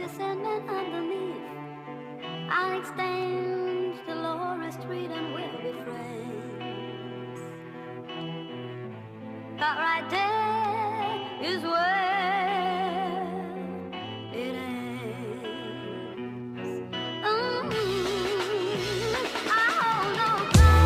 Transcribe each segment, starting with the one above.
you send underneath. I extend the Laura Street and we'll be friends. But right there is where mm-hmm.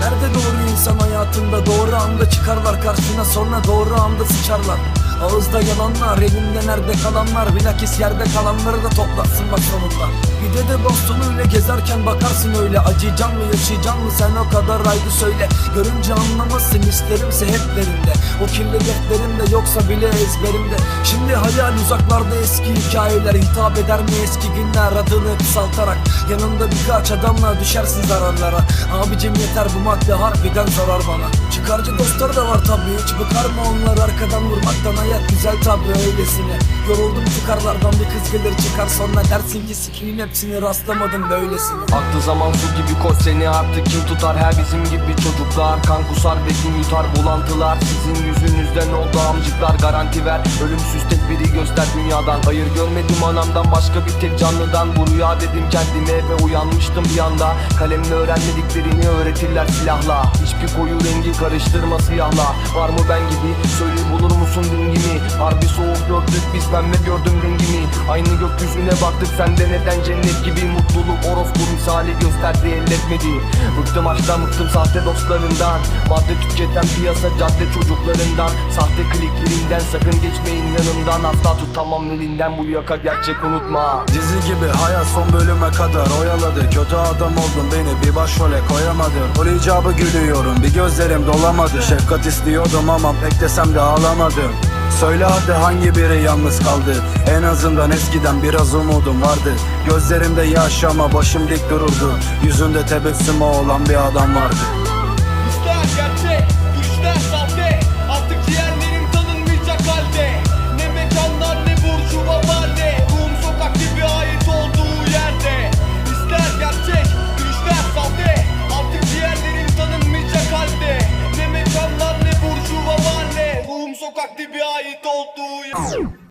Nerede doğru insan hayatında doğru anda çıkarlar karşına sonra doğru anda sıçarlar Ağızda yalanlar elinde nerede kalanlar Bilakis yerde kalanları da toplarsın bak sonunda. Bir de de bastonuyla gezerken bakarsın öyle. Acıyacak mı yaşayacak mı sen o kadar aydı söyle. Görünce anlamazsın isterimse hep derinde. O kirli defterimde yoksa bile ezberimde. Şimdi hayal uzaklarda eski hikayeler. Hitap eder mi eski günler? Adını kısaltarak. Yanında birkaç adamla düşersin zararlara. Abicim yeter bu madde harbiden zarar bana Çıkarcı dostlar da var tabii. Hiç bıkar mı onlar arkadan vurmaktan hayat güzel tabii öylesine. Yoruldum çıkarlardan bir kız gelir çıkar sonra dersin ki sikiyim hepsini rastlamadım böylesine. Aktı zaman su gibi koş seni artık kim tutar? Her bizim gibi çocuklar Kan kusar ve kim yutar. Bulantılar Sizin yüzünüzden oldu amcıklar Garanti ver. Ölümsüz tek biri göster dünyadan. Hayır görmedim anamdan başka bir tek canlıdan. Bu rüya dedim kendime ve uyanmıştım bir anda. Kalemle öğrenmediklerini öğretirler silahla Hiçbir koyu rengi karıştırma siyahla. Var mı ben gibi? Söyle bulur musun dingimi? Harbi soğuk gördük biz pembe gördüm rengimi. Aynı gökyüzüne baktık sende neden cennet gibi? Mutluluk orospu misali gösterdi elletmedi. Bıktım aşktan bıktım sahte dostlarından. Madde tüketen piyasa cadde çocuklarından. Sahte kliklerinden sakın geçmeyin yanımdan. Asla tutamam elinden bu yaka gerçek unutma. Dizi gibi hayat son bölüme kadar oyaladı. Kötü adam oldum beni bir başrole koyamadın. Rol icabı gülüyorum bir gözlerim dolamadı. Şefkat istiyordum ama pek desem de ağlamadım. Söyle hadi hangi biri yalnız kaldı? En azından eskiden biraz umudum vardı. Gözlerimde yaş ama başım dik dururdu. Yüzünde tebessümü olan bir adam vardı как тебя и толкуем.